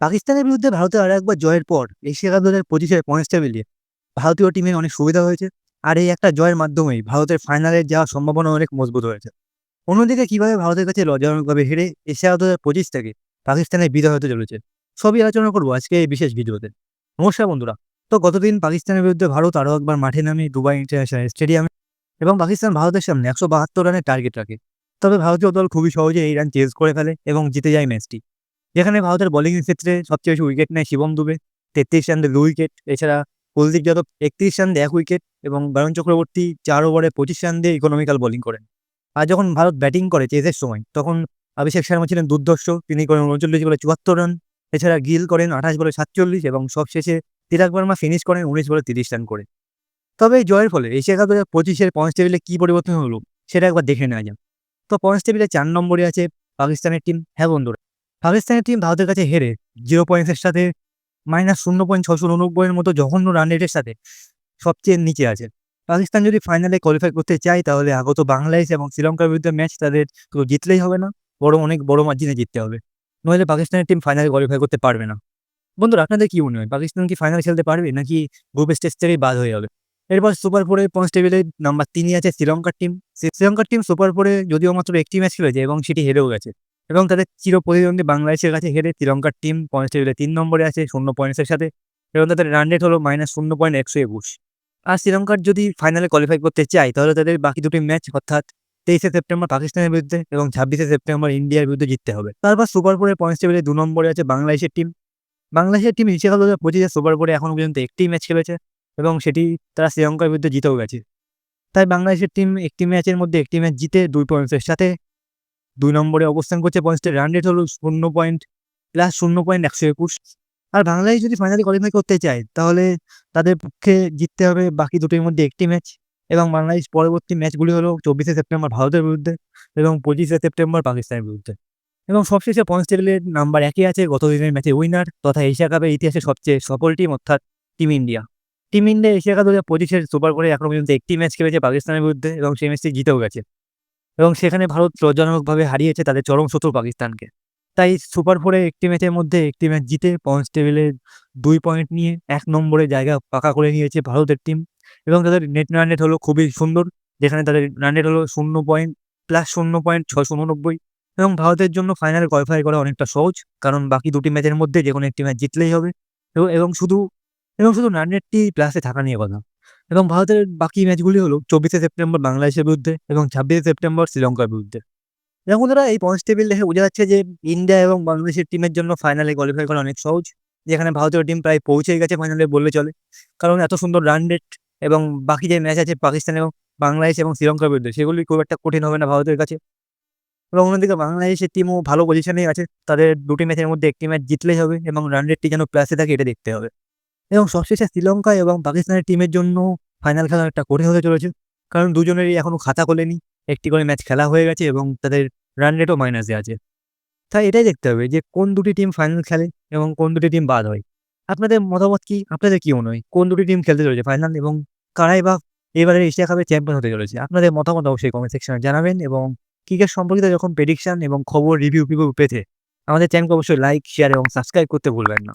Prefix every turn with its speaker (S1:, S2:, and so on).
S1: পাকিস্তানের বিরুদ্ধে ভারতের আর একবার জয়ের পর এশিয়া কাপ দু হাজার পঁচিশের পয়েন্টসটা মিলিয়ে ভারতীয় টিমের অনেক সুবিধা হয়েছে। আর এই একটা জয়ের মাধ্যমেই ভারতের ফাইনালে যাওয়ার সম্ভাবনা অনেক মজবুত হয়েছে। অন্যদিকে কীভাবে ভারতের কাছে লজ্জাজনকভাবে হেরে এশিয়া কাপ হাজার পঁচিশ থেকে পাকিস্তানের বিদায় হতে চলেছে, সবই আলোচনা করব আজকে এই বিশেষ ভিডিওতে। নমস্কার বন্ধুরা। তো গতদিন পাকিস্তানের বিরুদ্ধে ভারত আরও একবার মাঠে নামে দুবাই ইন্টারন্যাশনাল স্টেডিয়ামে এবং পাকিস্তান ভারতের সামনে একশো বাহাত্তর রানের টার্গেট রাখে। তবে ভারতীয় দল খুবই সহজে এই রান চেজ করে ফেলে এবং জিতে যায় ম্যাচটি যেখানে ভারতের বোলিংয়ের ক্ষেত্রে সবচেয়ে বেশি উইকেট নেয় শিবম দুবে, তেত্রিশ রান দু উইকেট এছাড়া কুলদীপ যাদব একত্রিশ রান এক উইকেট এবং বরুণ চক্রবর্তী চার ওভারে পঁচিশ রান দিয়ে ইকোনমিক্যাল বোলিং করেন। আর যখন ভারত ব্যাটিং করে চেজের সময়, তখন অভিষেক শর্মা ছিলেন দুর্দর্শ তিনি করেন উনচল্লিশ বলে চুয়াত্তর রান এছাড়া গিল করেন আঠাশ বলে সাতচল্লিশ এবং সবশেষে তিরাক বর্মা ফিনিশ করেন উনিশ বলে তিরিশ রান করে। তবে এই জয়ের ফলে এশিয়া কাপ দু হাজার পঁচিশের পয়েন্টস টেবিলে কী পরিবর্তন হলো, সেটা একবার দেখে নেওয়া যাক। তো পয়েন্টস টেবিলে চার নম্বরে আছে পাকিস্তানের টিম হ্যাঁ বন্ধুরা পাকিস্তানের টিম ভারতের কাছে হেরে জিরো পয়েন্টসের সাথে মাইনাস শূন্য পয়েন্ট ছশো উনব্বইয়ের মতো জঘন্য রান রেটের সাথে সবচেয়ে নিচে আছে। পাকিস্তান যদি ফাইনালে কোয়ালিফাই করতে চায়, তাহলে আগত বাংলাদেশ এবং শ্রীলঙ্কার বিরুদ্ধে ম্যাচ তাদের শুধু জিতলেই হবে না বড় অনেক বড় মার্জিনে জিততে হবে। নইলে পাকিস্তানের টিম ফাইনালে কোয়ালিফাই করতে পারবে না। বন্ধুরা, আপনাদের কি মনে হয়, পাকিস্তান কি ফাইনাল খেলতে পারবে, নাকি গ্রুপ স্টেজ থেকেই বাদ হয়ে যাবে? এরপর সুপার ফোরে পয়েন্টস টেবিলে নাম্বার তিনই আছে শ্রীলঙ্কার টিম শ্রীলঙ্কার টিম সুপার ফোরে যদিও মাত্র একটি ম্যাচ খেলেছে এবং সেটি হেরেও গেছে। এবং তাদের চির প্রতিদ্বন্দ্বী বাংলাদেশের কাছে হেরে শ্রীলঙ্কার টিম পয়েন্টস টেবিলে তিন নম্বরে আছে, শূন্য পয়েন্টসের সাথে। এবং তাদের রান রেট হলো মাইনাস শূন্য পয়েন্ট একশো একুশ। আর শ্রীলঙ্কার যদি ফাইনালে কোয়ালিফাই করতে চায়, তাহলে তাদের বাকি দুটি ম্যাচ অর্থাৎ তেইশে সেপ্টেম্বর পাকিস্তানের বিরুদ্ধে এবং ছাব্বিশে সেপ্টেম্বর ইন্ডিয়ার বিরুদ্ধে জিততে হবে। তারপর সুপার ফোরে পয়েন্টস টেবিলে দু নম্বরে আছে বাংলাদেশের টিম বাংলাদেশের টিম কাপ দু হাজার পঁচিশে সুপার ফোরে এখনও পর্যন্ত একটি ম্যাচ খেলেছে এবং সেটি তারা শ্রীলঙ্কার বিরুদ্ধে জিতেও গেছে। তাই বাংলাদেশের টিম একটি ম্যাচের মধ্যে একটি ম্যাচ জিতে দুই পয়েন্টসের সাথে দুই নম্বরে অবস্থান করছে পয়েন্টসের রান রেট হলো শূন্য পয়েন্ট প্লাস শূন্য পয়েন্ট একশো একুশ। আর বাংলাদেশ যদি ফাইনালি কোয়ালিফাই করতে চায়, তাহলে তাদের পক্ষে জিততে হবে বাকি দুটির মধ্যে একটি ম্যাচ এবং বাংলাদেশ পরবর্তী ম্যাচগুলি হলো চব্বিশে সেপ্টেম্বর ভারতের বিরুদ্ধে এবং পঁচিশে সেপ্টেম্বর পাকিস্তানের বিরুদ্ধে। এবং সবশেষে পয়েন্টস টেবিলের নাম্বার একই আছে গত দিনের ম্যাচে উইনার তথা এশিয়া কাপের ইতিহাসে সবচেয়ে সফল টিম অর্থাৎ team India team India Asia cup দু হাজার পঁচিশের সুপার করে এখনও পর্যন্ত একটি ম্যাচ খেলেছে পাকিস্তানের বিরুদ্ধে এবং সেই ম্যাচটি জিতেও গেছে। এবং সেখানে ভারত লজ্জাজনকভাবে হারিয়েছে তাদের চরম শত্রু পাকিস্তানকে। তাই সুপার ফোরে একটি ম্যাচের মধ্যে একটি ম্যাচ জিতে পয়েন্টস টেবিলে দুই পয়েন্ট নিয়ে এক নম্বরে জায়গা পাকা করে নিয়েছে ভারতের টিম এবং তাদের নেট রান রেট হলো খুবই সুন্দর, যেখানে তাদের রান রেট হলো শূন্য পয়েন্ট প্লাস শূন্য পয়েন্ট ছশো উননব্বই এবং ভারতের জন্য ফাইনাল কোয়ালিফাই করা অনেকটা সহজ, কারণ বাকি দুটি ম্যাচের মধ্যে যে কোনো একটি ম্যাচ জিতলেই হবে। এবং- শুধু, এবং শুধু রান রেটটি প্লাসে থাকা নিয়ে কথা। এবং ভারতের বাকি ম্যাচগুলি হলো চব্বিশে সেপ্টেম্বর বাংলাদেশের বিরুদ্ধে এবং ছাব্বিশে সেপ্টেম্বর শ্রীলঙ্কার বিরুদ্ধে। এবং বন্ধুরা, এই পয়েন্টস টেবিল দেখে বোঝা যাচ্ছে যে ইন্ডিয়া এবং বাংলাদেশের টিমের জন্য ফাইনালে কোয়ালিফাই করা অনেক সহজ, যেখানে ভারতীয় টিম প্রায় পৌঁছেই গেছে ফাইনালে বললে চলে। কারণ এত সুন্দর রান রেট এবং বাকি যে ম্যাচ আছে পাকিস্তান এবং বাংলাদেশ এবং শ্রীলঙ্কার বিরুদ্ধে, সেগুলি খুব একটা কঠিন হবে না ভারতের কাছে। এবং অন্যদিকে বাংলাদেশের টিমও ভালো পজিশনেই আছে, তাদের দুটি ম্যাচের মধ্যে একটি ম্যাচ জিতলেই হবে এবং রান রেটটি যেন প্লাসে থাকে, এটা দেখতে হবে। এবং সবশেষে শ্রীলঙ্কা এবং পাকিস্তানের টিমের জন্য ফাইনাল খেলা একটা কঠিন হতে চলেছে। কারণ দুজনেরই এখনও খাতা খোলেনি, একটি করে ম্যাচ খেলা হয়ে গেছে এবং তাদের রান রেটও মাইনাসে আছে। তাই এটাই দেখতে হবে যে কোন দুটি টিম ফাইনাল খেলে এবং কোন দুটি টিম বাদ হয়। আপনাদের মতামত কি? আপনাদের কি মনে হয়? কোন দুটি টিম খেলতে চলেছে ফাইনাল এবং কারাই বা এবারে এশিয়া কাপের চ্যাম্পিয়ন হতে চলেছে? আপনাদের মতামত অবশ্যই কমেন্ট সেকশনে জানাবেন এবং ক্রিকেট সম্পর্কিত যখন প্রেডিকশন এবং খবর রিভিউ পেতে আমাদের চ্যানেলকে অবশ্যই লাইক শেয়ার এবং সাবস্ক্রাইব করতে ভুলবেন না।